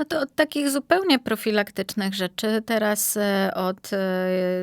No to od takich zupełnie profilaktycznych rzeczy teraz e, od e,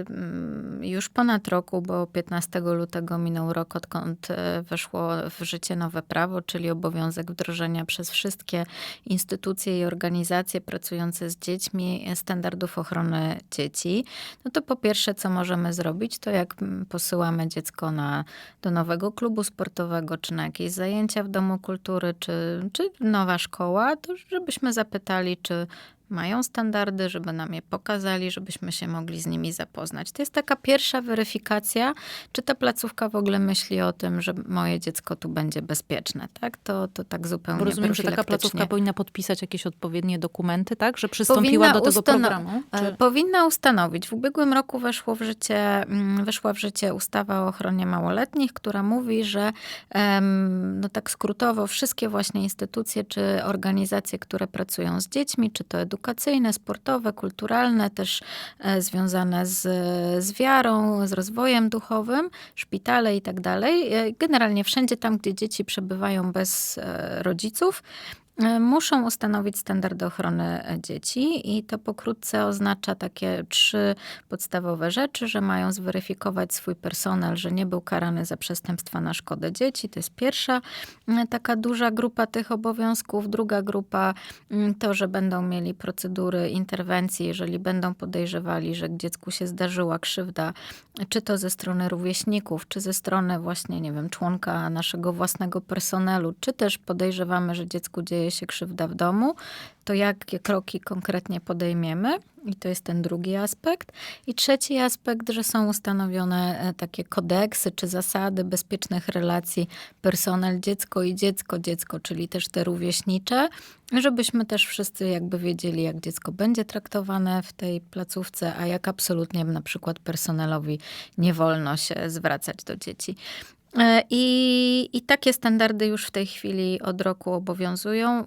mm, już ponad roku, bo 15 lutego minął rok, odkąd e, weszło w życie nowe prawo, czyli obowiązek wdrożenia przez wszystkie instytucje i organizacje pracujące z dziećmi standardów ochrony dzieci. No to po pierwsze, co możemy zrobić, to jak mm, posyłamy dziecko na, do nowego klubu sportowego, czy na jakieś zajęcia w domu kultury, czy, czy nowa szkoła, to żebyśmy zapytali, czy mają standardy, żeby nam je pokazali, żebyśmy się mogli z nimi zapoznać. To jest taka pierwsza weryfikacja, czy ta placówka w ogóle myśli o tym, że moje dziecko tu będzie bezpieczne, tak? To, to tak zupełnie rozumiem, że taka placówka powinna podpisać jakieś odpowiednie dokumenty, tak? Że przystąpiła Powinna do tego programu? E, Czy... Powinna ustanowić. W ubiegłym roku weszło w życie, mm, weszła w życie ustawa o ochronie małoletnich, która mówi, że no tak skrótowo wszystkie właśnie instytucje czy organizacje, które pracują z dziećmi, czy to edukacyjne, sportowe, kulturalne, też e, związane z, z wiarą, z rozwojem duchowym, szpitale i tak dalej. E, Generalnie wszędzie tam, gdzie dzieci przebywają bez e, rodziców, Muszą ustanowić standardy ochrony e, dzieci i to pokrótce oznacza takie trzy podstawowe rzeczy, że mają zweryfikować swój personel, że nie był karany za przestępstwa na szkodę dzieci. To jest pierwsza e, taka duża grupa tych obowiązków. Druga grupa mm, to, że będą mieli procedury interwencji, jeżeli będą podejrzewali, że dziecku się zdarzyła krzywda, czy to ze strony rówieśników, czy ze strony właśnie, nie wiem, członka naszego własnego personelu, czy też podejrzewamy, że dziecku dzieje się krzywda w domu, to jakie kroki konkretnie podejmiemy? I to jest ten drugi aspekt. I trzeci aspekt, że są ustanowione e, takie kodeksy czy zasady bezpiecznych relacji personel dziecko i dziecko dziecko, czyli też te rówieśnicze, żebyśmy też wszyscy jakby wiedzieli, jak dziecko będzie traktowane w tej placówce, a jak absolutnie na przykład personelowi nie wolno się zwracać do dzieci. E, I, I takie standardy już w tej chwili od roku obowiązują.